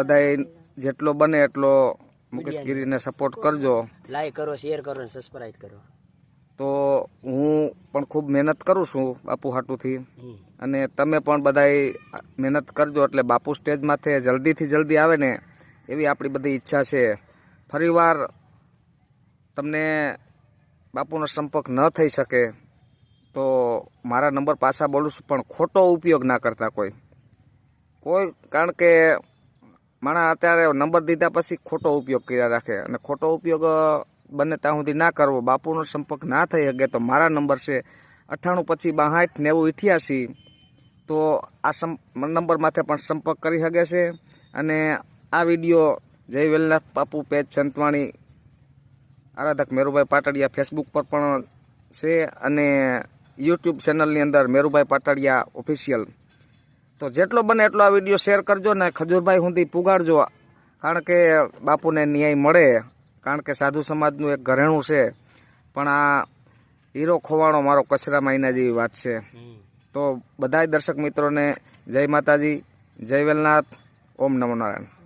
બધાય જેટલો બને એટલો મુકેશગીરીને સપોર્ટ કરજો. લાઈક કરો શેર કરો અને સબસ્ક્રાઇબ કરો. તો હું પણ ખૂબ મહેનત કરું છું બાપુ હાટુથી. અને તમે પણ બધાય મહેનત કરજો એટલે બાપુ સ્ટેજ માથે જલ્દીથી જલ્દી આવે ને એવી આપણી બધી ઈચ્છા છે. ફરીવાર તમને બાપુનો સંપર્ક ન થઈ શકે તો મારા નંબર પાછા બોલું છું પણ ખોટો ઉપયોગ ના કરતા કોઈ. કોઈ કારણ કે માણા અત્યારે નંબર દીધા પછી ખોટો ઉપયોગ કર્યા રાખે. અને ખોટો ઉપયોગ બને ત્યાં સુધી ના કરવો. બાપુનો સંપર્ક ના થઈ શકે તો મારા નંબર છે અઠ્ઠાણું પછી બાહાઠ નેવું ઇઠ્યાસી. તો આ સં, નંબર માથે પણ સંપર્ક કરી શકે છે. અને આ વીડિયો જય વેલનાથ બાપુ, પેજ સંતવાણી, આરાધક મેરુભાઈ પાટડિયા ફેસબુક પર પણ છે. અને યુટ્યુબ ચેનલની અંદર મેરુભાઈ પાટડિયા ઓફિશિયલ તો જેટલો બને એટલો આ વીડિયો શેર કરજો ને ખજૂરભાઈ સુધી પુગાડજો. કારણ કે બાપુને ન્યાય મળે. કારણ કે સાધુ સમાજનું એક ઘરેણું છે. પણ આ હીરો ખોવાણો મારો કચરામાં એના જેવી વાત છે. તો બધાય દર્શક મિત્રોને જય માતાજી, જય વેલનાથ, ઓમ નમો નારાયણ.